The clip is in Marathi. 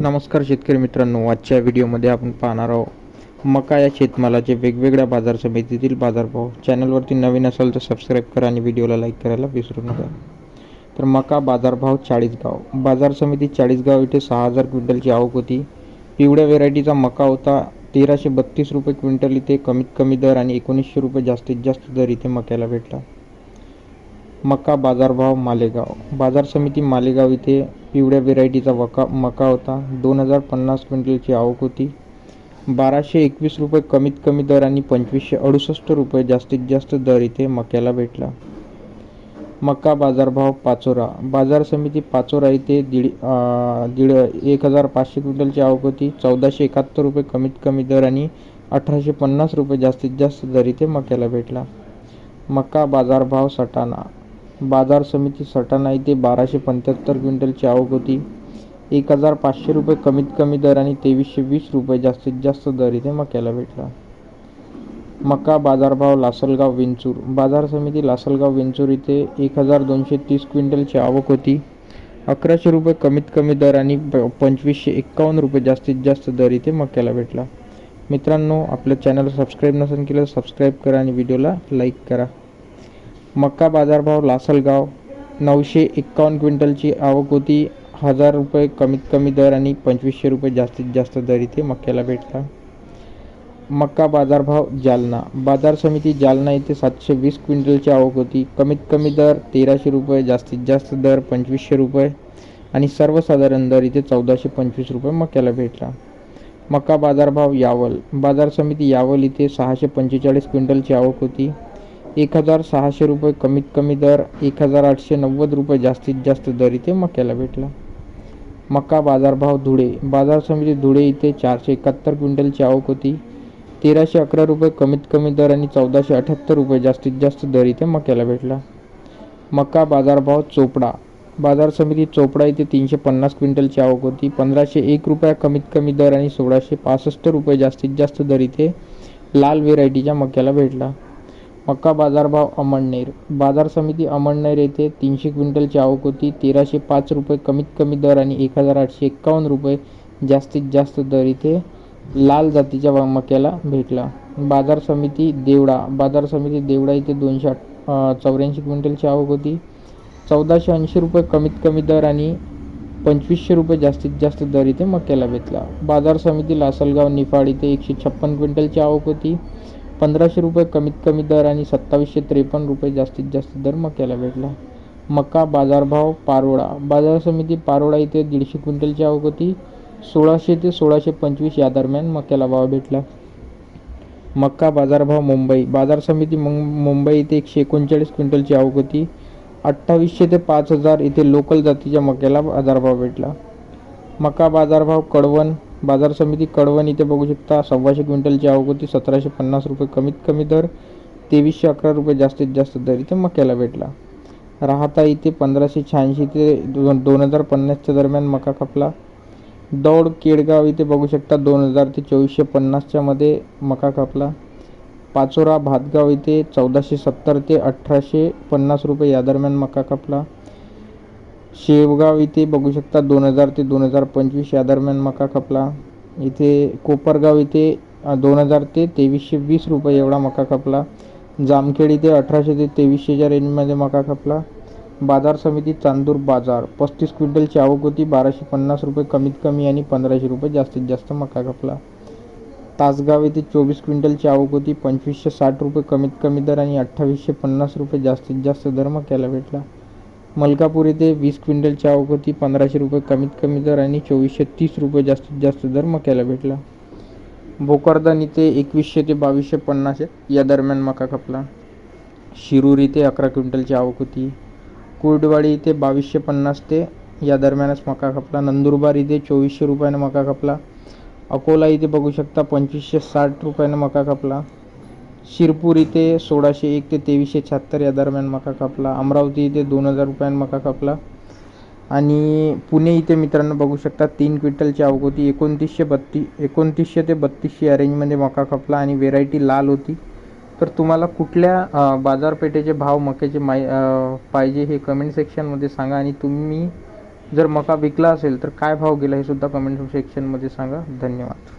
नमस्कार शेतकरी मित्रांनो आजच्या व्हिडिओमध्ये आपण पाहणार आहोत मका या शेतमालाचे वेगवेगळ्या बाजार समितीतील बाजारभाव. चॅनलवरती नवीन असाल तर सबस्क्राईब करा आणि व्हिडिओला लाईक करायला विसरू नका. तर मका बाजारभाव चाळीसगाव. बाजार समिती चाळीसगाव इथे सहा हजार क्विंटलची आवक होती. पिवळ्या व्हेरायटीचा मका होता. तेराशे बत्तीस रुपये क्विंटल इथे कमीत कमी दर आणि एकोणीसशे रुपये जास्तीत जास्त दर इथे मक्याला भेटला. मका बाजारभाव मालेगाव. बाजार समिती मालेगाव इथे पिवळ्या व्हेरायटीचा वका मका होता. दोन हजार पन्नास क्विंटलची आवक होती. बाराशे एकवीस रुपये कमीत कमी दर आणि पंचवीसशे अडुसष्ट रुपये जास्तीत जास्त दर इथे मक्याला भेटला. मका बाजारभाव पाचोरा. बाजार समिती पाचोरा इथे दीड दीड एक हजार पाचशे क्विंटलची आवक होती. चौदाशे एकाहत्तर रुपये कमीत कमी दर आणि अठराशे पन्नास रुपये जास्तीत जास्त दर इथे मक्याला भेटला. मका बाजारभाव सटाणा. बाजार समिती सटाणा इथे बाराशे पंच्याहत्तर क्विंटलची आवक होती. एक हजार पाचशे रुपये कमीत कमी दर आणि तेवीसशे वीस रुपये जास्तीत जास्त दर इथे मक्याला भेटला. मका बाजारभाव लासलगाव विंचूर. बाजार समिती लासलगाव विंचूर इथे एक हजार दोनशे तीस क्विंटलची आवक होती. अकराशे रुपये कमीत कमी दर आणि प- पंचवीसशे एक्कावन्न रुपये जास्तीत जास्त दर इथे मक्याला भेटला. मित्रांनो आपल्या चॅनल सबस्क्राईब नसेल केलं सबस्क्राईब करा आणि व्हिडिओला लाईक करा. मक्का बाजारभाव लासलगाव नऊशे एक्कावन्न क्विंटलची आवक होती. हजार रुपये कमीत कमी दर आणि पंचवीसशे रुपये जास्तीत जास्त दर इथे मक्याला भेटला. मक्का बाजारभाव जालना. बाजार समिती जालना इथे सातशे वीस क्विंटलची आवक होती. कमीत कमी दर तेराशे रुपये जास्तीत जास्त दर पंचवीसशे रुपये आणि सर्वसाधारण दर इथे चौदाशे पंचवीस रुपये मक्याला भेटला. मका बाजारभाव यावल. बाजार समिती यावल इथे सहाशे पंचेचाळीस क्विंटलची आवक होती. एक हजार सहाशे रुपये कमीत कमी दर एक हजार आठशे नव्वद रुपये जास्तीत जास्त दर इथे मक्याला भेटला. मका बाजारभाव धुळे. बाजार समिती धुळे इथे चारशे एकाहत्तर क्विंटलची आवक होती. तेराशे अकरा रुपये कमीत कमी दर आणि चौदाशे अठ्याहत्तर रुपये जास्तीत जास्त दर इथे मक्याला भेटला. मका बाजारभाव चोपडा. बाजार समिती चोपडा इथे तीनशे पन्नास क्विंटलची आवक होती. पंधराशे एक रुपया कमीत कमी दर आणि सोळाशे पासष्ट रुपये जास्तीत जास्त दर इथे लाल व्हेरायटीच्या मक्याला भेटला. मका बाजारभाव अमळनेर. बाजार समिती अमळनेर येथे तीनशे क्विंटलची आवक होती. तेराशे पाच रुपये कमीत कमी दर आणि एक हजार आठशे एक्कावन्न रुपये जास्तीत जास्त दर इथे लाल जातीच्या मक्याला भेटला. बाजार समिती देवडा. बाजार समिती देवडा इथे दोनशे आठ चौऱ्याऐंशी क्विंटलची आवक होती. चौदाशे ऐंशी रुपये कमीत कमी दर आणि पंचवीसशे रुपये जास्तीत जास्त दर इथे मक्याला भेटला. बाजार समिती लासलगाव निफाड इथे एकशे छप्पन क्विंटलची आवक होती. पंधराशे रुपये कमीत कमी दर आणि सत्तावीसशे त्रेपन्न रुपये जास्तीत जास्त दर मक्याला भेटला. मका बाजारभाव पारोळा. बाजार समिती पारोळा इथे दीडशे क्विंटलची आवक होती. सोळाशे ते सोळाशे पंचवीस या दरम्यान मक्याला भाव भेटला. मक्का बाजारभाव मुंबई. बाजार समिती मुं मुंबई इथे एकशे एकोणचाळीस क्विंटलची आवक होती. अठ्ठावीसशे ते पाच हजार इथे लोकल जातीच्या मक्याला बाजारभाव भेटला. मका बाजारभाव कडवण बाजार समिती कळवण इथे बघू शकता. सव्वाशे क्विंटलची अवगती होती सतराशे पन्नास रुपये कमीत कमी दर तेवीसशे अकरा रुपये जास्तीत जास्त दर इथे मक्याला भेटला. राहता इथे पंधराशे शहाऐंशी ते दोन दोन हजार पन्नासच्या दरम्यान मका खपला. दौड केडगाव इथे बघू शकता दोन हजार ते चोवीसशे पन्नासच्या मध्ये मका कापला पाचोरा भातगाव इथे चौदाशे सत्तर ते अठराशे पन्नास रुपये या दरम्यान मका कापला शेवगाव इथे बघू शकता दोन हजार ते दोन हजार पंचवीस या दरम्यान मका खपला. इथे कोपरगाव इथे दोन हजार ते तेवीसशे वीस रुपये एवढा मका खपला. जामखेड इथे अठराशे ते तेवीसशेच्या रेंजमध्ये मका खपला. बाजार समिती चांदूर बाजार पस्तीस क्विंटलची आवक होती बाराशे पन्नास रुपये कमीत कमी आणि पंधराशे रुपये जास्तीत जास्त मका खपला. तासगाव येथे चोवीस क्विंटलची आवक होती पंचवीसशे साठ रुपये कमीत कमी दर आणि अठ्ठावीसशे पन्नास रुपये जास्तीत जास्त दर मक्याला भेटला. मलकापूर येथे वीस क्विंटल आवक पंधराशे रुपये कमीत कमी दर आणि चोवीसशे तीस रुपये जास्तीत जास्त दर मक्याला भेटला. भोकरदन इथे एकवीसशे ते बावीसशे पन्नास या दरम्यान मका खपला. शिरूर इथे अकरा क्विंटलची आवक होती कुर्डवाडी इथे बावीसशे पन्नास ते या दरम्यानच मका खपला. नंदुरबार इथे चोवीसशे रुपयानं मका खपला. अकोला इथे बघू शकता पंचवीसशे साठ रुपयानं मका खपला. शिरपूर इथे सोळाशे एक ते तेवीसशे शहात्तर या दरम्यान मका कापला. अमरावती इथे दोन हजार रुपयानं मका कापला. आणि पुणे इथे मित्रांनो बघू शकता तीन क्विंटलची अवगोती होती एकोणतीसशे बत्ती एकोणतीसशे ते बत्तीसशे या रेंजमध्ये मका कापला आणि व्हेरायटी लाल होती. तर तुम्हाला कुठल्या बाजारपेठेचे भाव मक्याचे माय पाहिजे हे कमेंट सेक्शनमध्ये सांगा. आणि तुम्ही जर मका विकला असेल तर काय भाव गेला हे सुद्धा कमेंट सेक्शनमध्ये सांगा. धन्यवाद.